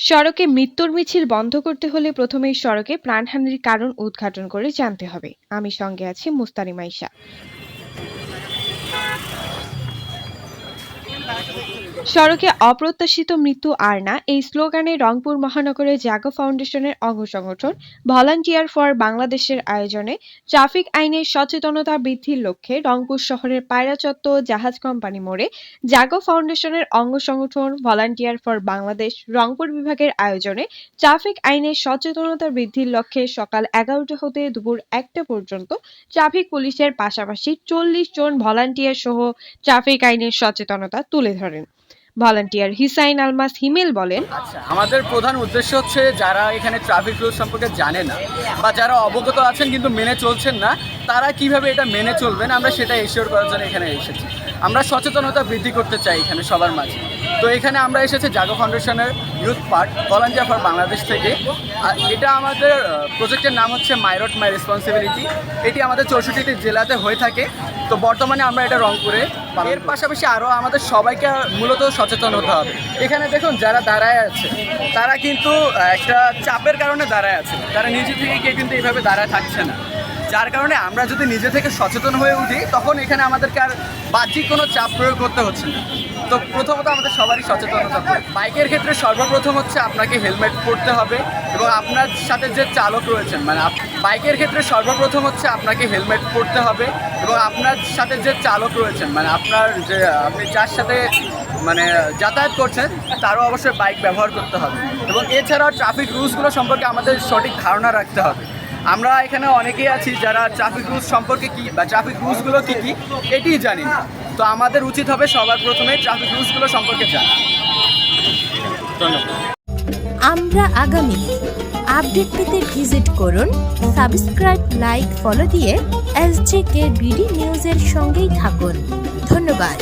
সড়কে মৃত্যুর মিছিল বন্ধ করতে হলে প্রথমেই সড়কে প্রাণহানির কারণ উদ্ঘাটন করে জানতে হবে। আমি সঙ্গে আছি মুস্তারি সড়কে অপ্রত্যাশিত মৃত্যু আর না। এই স্লোগানে রংপুর মহানগরের জাগো ফাউন্ডেশনের অঙ্গ সংগঠন, ভলান্টিয়ার ফর বাংলাদেশের আয়োজনে ট্রাফিক আইনের সচেতনতা বৃদ্ধির লক্ষ্যে রংপুর শহরের পায়রা চত্বর জাহাজ কোম্পানি মোড়ে জাগো ফাউন্ডেশনের অঙ্গ সংগঠন, ভলান্টিয়ার ফর বাংলাদেশ, রংপুর বিভাগের আয়োজনে ট্রাফিক আইনের সচেতনতা বৃদ্ধির লক্ষ্যে সকাল এগারোটা হতে দুপুর একটা পর্যন্ত ট্রাফিক পুলিশের পাশাপাশি চল্লিশ জন ভলান্টিয়ার সহ ট্রাফিক আইনের সচেতনতা তুলে ধরেন। ভলান্টিয়ার হিসাইন আলমাস হিমেল বলেন আচ্ছা আমাদের প্রধান উদ্দেশ্য হচ্ছে যারা এখানে ট্রাফিক রুল সম্পর্কে জানে না বা যারা অবগত আছেন কিন্তু মেনে চলছেন না, তারা কীভাবে এটা মেনে চলবেন? আমরা সেটা এশিওর করার জন্য এখানে এসেছি। আমরা সচেতনতা বৃদ্ধি করতে চাই এখানে সবার মাঝে। তো এখানে আমরা এসেছি জাগো ফাউন্ডেশনের youth part volunteer for Bangladesh থেকে। আর এটা আমাদের প্রজেক্টের নাম হচ্ছে মাই রোড মাই রেসপন্সিবিলিটি এটি আমাদের চৌষট্টিটি জেলাতে হয়ে থাকে। তো বর্তমানে আমরা এটা রংপুরে এর পাশাপাশি আরও আমাদের সবাইকে মূলত সচেতন হতে হবে। এখানে দেখুন যারা দাঁড়ায় আছে তারা কিন্তু একটা চাপের কারণে দাঁড়ায় আছে। তারা নিজে থেকে কেউ কিন্তু এইভাবে দাঁড়ায় থাকছে না। যার কারণে আমরা যদি নিজে থেকে সচেতন হয়ে উঠি তখন এখানে আমাদেরকে আর বাহ্যিক কোনো চাপ প্রয়োগ করতে হচ্ছে না। তো প্রথমত আমাদের সবারই সচেতনতা। বাইকের ক্ষেত্রে সর্বপ্রথম হচ্ছে আপনাকে হেলমেট পরতে হবে এবং আপনার সাথে যে চালক রয়েছেন মানে বাইকের ক্ষেত্রে সর্বপ্রথম হচ্ছে আপনাকে হেলমেট পরতে হবে এবং আপনার সাথে যে চালক রয়েছেন মানে আপনার যে, আপনি যার সাথে মানে যাতায়াত করছেন, তারও অবশ্যই বাইক ব্যবহার করতে হবে। এবং এছাড়াও ট্রাফিক রুলসগুলো সম্পর্কে আমাদের সঠিক ধারণা রাখতে হবে। আমরা এখানে অনেকেই আছি যারা ট্রাফিক রুলস সম্পর্কে কী, বা ট্রাফিক রুলসগুলো কী কী, এটিই জানি না। তো আমাদের উচিত হবে সবার প্রথমে ট্রাফিক রুলসগুলো সম্পর্কে জানা। ধন্যবাদ। আমরা আগামী আপডেট পেতে ভিজিট করুন সাবস্ক্রাইব লাইক ফলো দিয়ে এসজেকে বিডি নিউজের সঙ্গেই থাকুন। ধন্যবাদ।